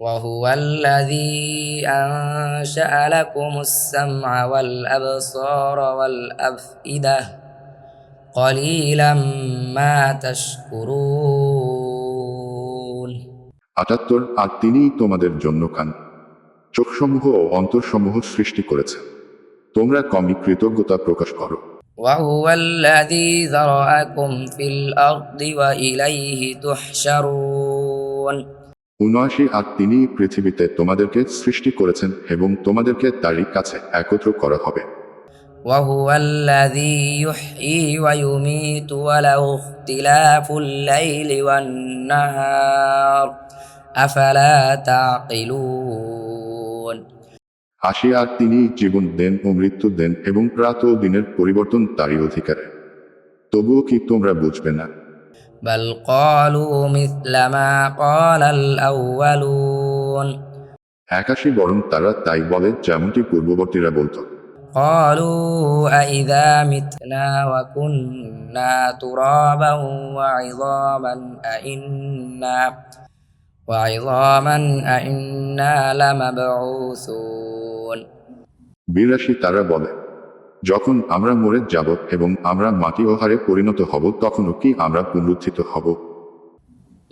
وهو الذي أنشأ لكم السمع والأبصار والأفئدة قليلا ما تشكرون আটাত্তর আর তিনিই তোমাদের জন্য কান চোখসমূহ ও অন্তরসমূহ সৃষ্টি করেছেন তোমরা কমই কৃতজ্ঞতা প্রকাশ করো وهو الذي ذرأكم في الأرض وإليه تحشرون উনআশি আর তিনি পৃথিবীতে তোমাদেরকে সৃষ্টি করেছেন এবং তোমাদেরকে তারই কাছে একত্র করা হবে وهو الذي يحيي ويميت وله اختلاف الليل والنهار أفلا تعقلون আশি আর তিনি জীবন দেন ও মৃত্যু দেন এবং রাত ও দিনের পরিবর্তন তারই অধিকারে তবুও কি তোমরা বুঝবে না بل قالوا مثل ما قال الأولون একাশি বরং তারা তাই বলে যেমনটি পূর্ববর্তীরা বলতো قالوا أإذا متنا وكنا ترابا وعظاما أئنا وعظاما أئنا لمبعوثون বিরাশি তারা বলে যখন আমরা মরে যাব এবং আমরা মাটি ও হারে পরিণত হব তখনও কি আমরা পুনরুত্থিত হব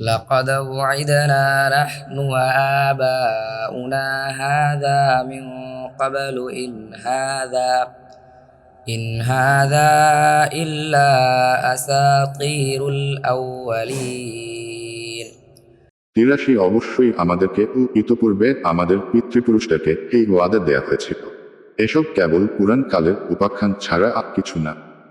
لقد وعدنا نحن وآباؤنا هذا من قبل إن هذا إن هذا إلا أساطير الأولين তিরাশি অবশ্যই আমাদেরকে ও ইতপূর্বে আমাদের পিতৃপুরুষদেরকে এই ওয়াদা দেয়া হয়েছিল এসব কেবল পুরাণকালের উপাখ্যান ছাড়া আর কিছু না।